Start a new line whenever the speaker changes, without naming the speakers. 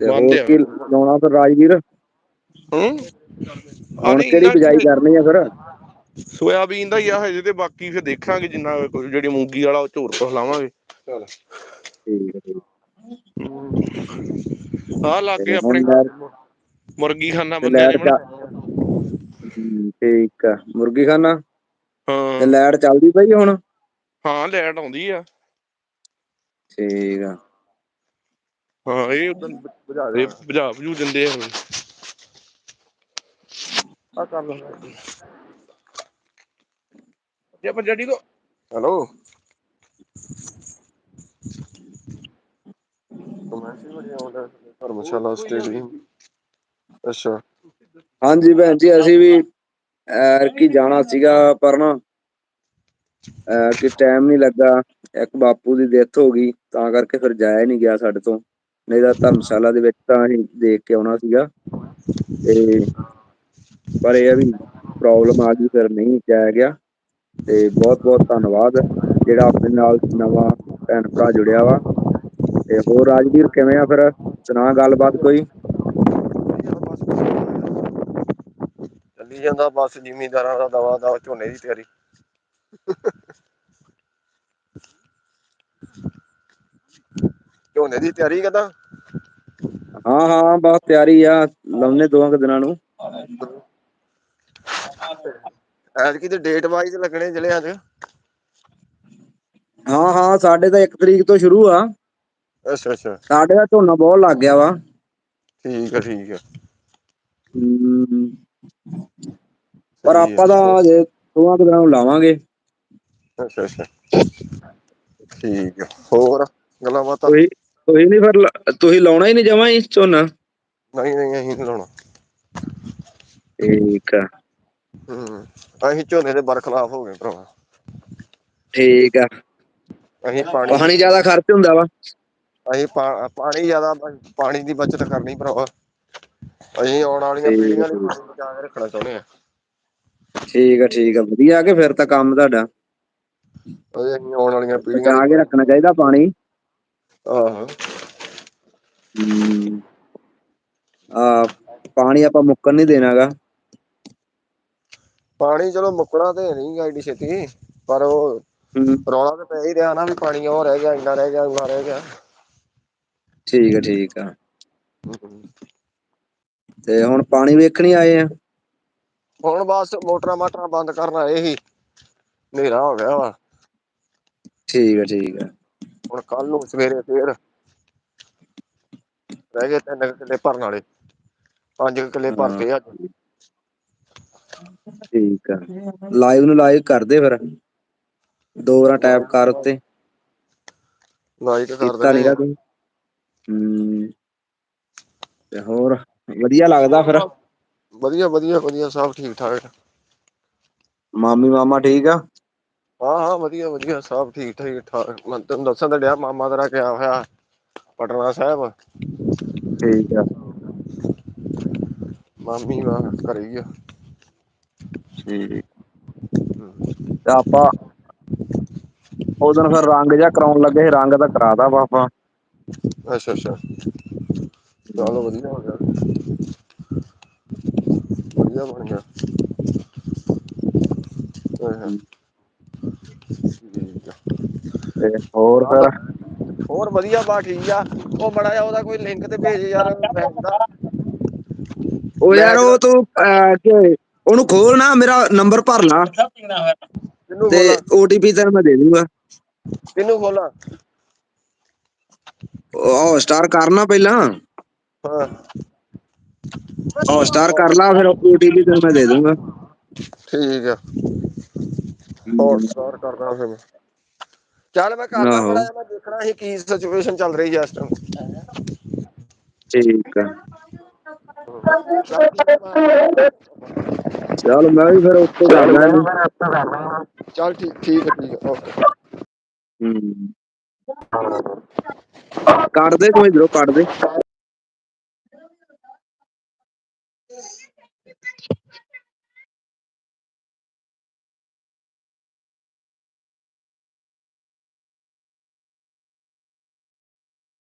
ਤੇ
ਬੰਦ
ਹੋਰ
ਆ।
ਕੀ ਲਾਉਣਾ ਫਿਰ ਰਾਜਵੀਰ।
ਹੂੰ?
ਹੁਣ ਕਿਹੜੀ ਬਿਜਾਈ ਕਰਨੀ ਆ ਫਿਰ?
ਸੋਇਆਬੀਨ ਦਾ ਹੀ ਆ ਹਜੇ ਤੇ ਬਾਕੀ ਫਿਰ ਦੇਖਾਂਗੇ ਜਿੰਨਾ ਜਿਹੜੀ ਮੂੰਗੀ ਵਾਲਾ ਉਹ ਝੋਰ ਕੁਛ ਲਾਵਾਂਗੇ।
ਠੀਕ
ਆਹ ਲਾਗੇ
ਤੇ
ਆਪਣੇ ਮੁਰਗੀ ਖਾਨਾ
ਤੇ
ਨੇ
ਹੂੰ ਠੀਕ ਆ। ਮੁਰਗੀ ਖਾਨਾ ਤੇ
ਹਾਂ।
ਲੈਟ ਚੱਲਦੀ ਪਈ ਹੁਣ?
ਹਾਂ ਲੈਟ ਆਉਂਦੀ ਆ।
ਠੀਕ ਆ।
ਹਾਂ ਇਹ ਓਦਾਂ ਬੁਝਾ ਦੇ ਬੁਝਾ ਬਝੂ ਦਿੰਦੇ ਆ ਆਹ ਕਰ ਲੈਂਦੇ ਹੈਲੋ। ਧਰਮਸ਼ਾਲਾ ਸਟੇਡੀਅਮ। ਅੱਛਾ।
ਹਾਂਜੀ ਭੈਣ ਜੀ ਅਸੀਂ ਵੀ ਐਤਕੀ ਜਾਣਾ ਸੀਗਾ ਪਰ ਨਾ ਐਤਕੀ ਟਾਈਮ ਨੀ ਲੱਗਾ। ਇੱਕ ਬਾਪੂ ਦੀ ਡੈਥ ਹੋ ਗਈ ਤਾਂ ਕਰਕੇ ਫਿਰ ਜਾਇਆ ਨੀ ਗਿਆ ਸਾਡੇ ਤੋਂ। ਨਹੀਂ ਤਾਂ ਧਰਮਸ਼ਾਲਾ ਦੇ ਵਿੱਚ ਤਾਂ ਅਸੀਂ ਦੇਖ ਕੇ ਆਉਣਾ ਸੀਗਾ। ਤੇ ਪਰ ਇਹ ਆ ਵੀ ਪ੍ਰੋਬਲਮ ਆ ਗਈ, ਫਿਰ ਨਹੀਂ ਜਾਇਆ ਗਿਆ। ਤੇ ਬਹੁਤ ਬਹੁਤ ਧੰਨਵਾਦ। ਜਿਹੜਾ ਆਪਣੇ ਨਾਲ ਨਵਾਂ ਭੈਣ ਭਰਾ ਜੁੜਿਆ ਵਾ। ਤੇ ਹੋਰ ਰਾਜਵੀਰ ਕਿਵੇਂ ਆ ਫਿਰ? ਸੁਣਾ ਗੱਲਬਾਤ ਕੋਈ?
ਚੱਲੀ ਜਾਂਦਾ ਬਸ, ਜਿਮੀਦਾਰਾਂ ਦਾ ਦਵਾ ਦਵਾ ਝੋਨੇ ਦੀ ਤਿਆਰੀ। ਝੋਨੇ ਦੀ ਤਿਆਰੀ ਕਹਿੰਦਾ
ਹਾਂ ਹਾਂ ਬਸ ਤਿਆਰੀ ਆ ਲਾਉਣੇ ਦੋਆਂ ਕੁ ਦਿਨਾਂ ਨੂੰ।
ਐਤਕੀ ਤੇ ਡੇਟ ਵਾਈਜ਼ ਲੱਗਣੇ ਜ਼ਿਲ੍ਹਿਆਂ 'ਚ
ਹਾਂ ਹਾਂ ਸਾਡੇ ਤਾਂ ਇੱਕ ਤਰੀਕ ਤੋਂ ਸ਼ੁਰੂ ਆ।
ਅੱਛਾ ਅੱਛਾ।
ਸਾਡੇ ਦਾ ਝੋਨਾ ਬਹੁਤ ਲੱਗ ਗਿਆ ਵਾ।
ਠੀਕ ਆ ਠੀਕ ਆ।
ਪਰ
ਸਹੀ
ਆਪਾਂ ਤਾਂ ਹਜੇ ਦੋਹਾਂ ਕੁ ਦਿਨਾਂ ਨੂੰ ਲਾਵਾਂਗੇ।
ਅੱਛਾ ਅੱਛਾ। ਠੀਕ ਆ ਹੋਰ? ਗੱਲਾਂ ਬਾਤਾਂ।
ਤੁਸੀਂ ਤੁਸੀਂ ਨੀ ਫਿਰ ਤੁਸੀਂ ਲਾਉਣਾ ਹੀ ਨੀ ਜਮਾਂ ਹੀ ਝੋਨਾ?
ਨਹੀਂ ਨਹੀਂ ਅਸੀਂ ਨੀ ਲਾਉਣਾ।
ਠੀਕ ਆ।
ਹੂੰ ਅਸੀਂ ਝੋਨੇ ਦੇ ਬਰਖਲਾਫ ਹੋ ਗਏ ਭਰਾਵਾ।
ਠੀਕ ਆ। ਪਾਣੀ ਜ਼ਿਆਦਾ ਖ਼ਰਚ ਹੁੰਦਾ ਵਾ।
ਅਸੀਂ ਪਾ ਪਾਣੀ ਜ਼ਿਆਦਾ ਪਾਣੀ ਦੀ ਬੱਚਤ ਕਰਨੀ ਭਰਾਵਾ। ਅਸੀਂ ਆਉਣ ਵਾਲੀਆਂ
ਠੀਕ ਆ।
ਪੀੜ੍ਹੀਆਂ ਲਈ ਪਾਣੀ ਬਚਾ ਕੇ ਰੱਖਣਾ ਚਾਹੁੰਦੇ ਹਾਂ
ਠੀਕ ਆ ਠੀਕ ਆ। ਵਧੀਆ ਕਿ ਫੇਰ ਤਾਂ ਕੰਮ ਤੁਹਾਡਾ।
ਅਸੀਂ ਆਉਣ ਵਾਲੀਆਂ ਪੀੜ੍ਹੀਆਂ
ਬਚਾ ਕੇ
ਪਾਣੀ
ਰੱਖਣਾ ਚਾਹੀਦਾ ਪਾਣੀ।
ਆਹੋ।
ਹੂੰ। ਪਾਣੀ ਆਪਾਂ ਮੁੱਕਣ ਨੀ ਦੇਣਾ ਗਾ
ਪਾਣੀ ਚਲੋ ਮੁੱਕਣਾ ਤੇ ਨੀ ਗਾ ਐਡੀ ਛੇਤੀ ਪਰ ਉਹ
ਹੂੰ।
ਰੌਲਾ ਤਾਂ ਪੈ ਹੀ ਰਿਹਾ ਨਾ ਵੀ ਪਾਣੀ ਉਹ ਰਹਿ ਗਿਆ ਇੰਨਾ ਰਹਿ ਗਿਆ ਉਨਾ ਰਹਿ ਗਿਆ।
ਠੀਕ ਆ ਠੀਕ ਆ।
ਹੂੰ।
ਤੇ ਹੁਣ ਪਾਣੀ ਵੇਖਣ ਆਏ ਆ।
ਹੁਣ ਬਸ ਮੋਟਰਾਂ ਮਾਟਰਾਂ ਬੰਦ ਕਰਨ ਆਏ ਸੀ। ਹਨੇਰਾ ਹੋ ਗਿਆ ਵਾ।
ਠੀਕ ਆ ਠੀਕ ਆ।
ਹੁਣ ਕੱਲ ਨੂੰ ਸਵੇਰੇ ਫੇਰ ਰਹਿ ਗਏ ਤਿੰਨ ਕਿੱਲੇ ਭਰਨ ਵਾਲੇ ਪੰਜ ਕਿੱਲੇ
ਹਾਂ
ਭਰਤੇ ਅੱਜ।
ਠੀਕ ਆ। ਲਾਈਵ ਨੂੰ ਲਾਈਵ ਕਰਦੇ ਫਿਰ। ਦੋ ਵਾਰਾਂ ਟੈਪ ਕਰ ਉੱਤੇ।
ਕਰ
ਕੀਤਾ ਨੀਗਾ
ਆ।
ਤੂੰ ਹੂੰ। ਤੇ ਹੋਰ ਵਧੀਆ ਲੱਗਦਾ ਫਿਰ।
ਵਧੀਆ ਵਧੀਆ ਵਧੀਆ ਸਭ ਠੀਕ ਠਾਕ
ਮਾਮੀ ਮਾਮਾ ਠੀਕ ਆ?
ਹਾਂ ਹਾਂ ਵਧੀਆ ਵਧੀਆ ਸਭ ਠੀਕ ਠਾਕ ਠਾਕ ਮੈਂ ਤੈਨੂੰ ਦੱਸਣ ਤੇ ਡਿਆ ਮਾਮਾ ਤੇਰਾ ਗਿਆ ਹੋਇਆ? ਪਟਨਾ ਸਾਹਿਬ?
ਠੀਕ ਆ।
ਮਾਮੀ ਵਾ ਘਰੇ ਆ।
ਠੀਕ। ਤੇ ਆਪਾਂ ਉਹ ਦਿਨ ਫਿਰ ਰੰਗ ਜਿਹਾ ਕਰਾਉਣ ਲੱਗੇ ਸੀ ਰੰਗ ਤਾਂ ਕਰਾ ਵਾ ਆਪਾਂ।
ਅੱਛਾ ਅੱਛਾ। ਚਲੋ ਵਧੀਆ ਹੋ ਗਿਆ। ਵਧੀਆ ਬਣ ਗਿਆ।
ਤੇ ਹੋਰ ਫਿਰ?
ਹੋਰ ਵਧੀਆ ਬਸ ਠੀਕ ਆ। ਉਹ ਮਾੜਾ ਜਿਹਾ ਉਹਦਾ ਕੋਈ ਲਿੰਕ ਤੇ ਭੇਜ ਯਾਰ ਬੈਂਕ ਦਾ।
ਉਹ ਯਾਰ ਉਹ ਤੂੰ ਅਹ ਕੇ ਉਹਨੂੰ ਖੋਲ ਨਾ ਮੇਰਾ ਨੰਬਰ ਭਰ ਲਾ।
ਕਿਹਨੂੰ
ਤੇ ਪੀ ਤੈਨੂੰ ਮੈਂ ਦੇ ਦੂੰਗਾ।
ਕਿਨੂੰ ਖੋਲਾਂ?
ਉਹ ਸਟਾਰ ਕਰਨਾ ਪਹਿਲਾਂ।
ਹਾਂ।
ਹੋਟ ਸਟਾਰ ਕਰ ਲਾ ਫਿਰ ਪੀ ਤੈਨੂੰ ਮੈਂ ਦੇ ਦੂੰਗਾ।
ਠੀਕ ਆ।
ਹੂੰ,
ਹੋਟਸਟਾਰ ਕਰਦਾ ਫਿਰ ਚੱਲ ਮੈਂ ਕਰਦਾ
ਆਹੋ
ਮਾੜਾ ਜਿਹਾ ਮੈਂ ਦੇਖਣਾ ਸੀ ਕੀ ਸਿਚੁਏਸ਼ਨ ਚੱਲ ਰਹੀ ਹੈ ਇਸ ਟਾਈਮ
ਠੀਕ ਆ
ਚੱਲ ਠੀਕ ਆ
ਚੱਲ ਮੈਂ ਵੀ ਫਿਰ ਉੱਥੇ ਕਰਦਾ ਇਹਨੂੰ
ਚੱਲ ਠੀਕ ਠੀਕ ਹੈ ਠੀਕ ਹੈ ਓਕੇ
ਹੂੰ ਕੱਟ ਦੇ ਤੂੰ ਇਧਰੋਂ ਕੱਟ ਦੇ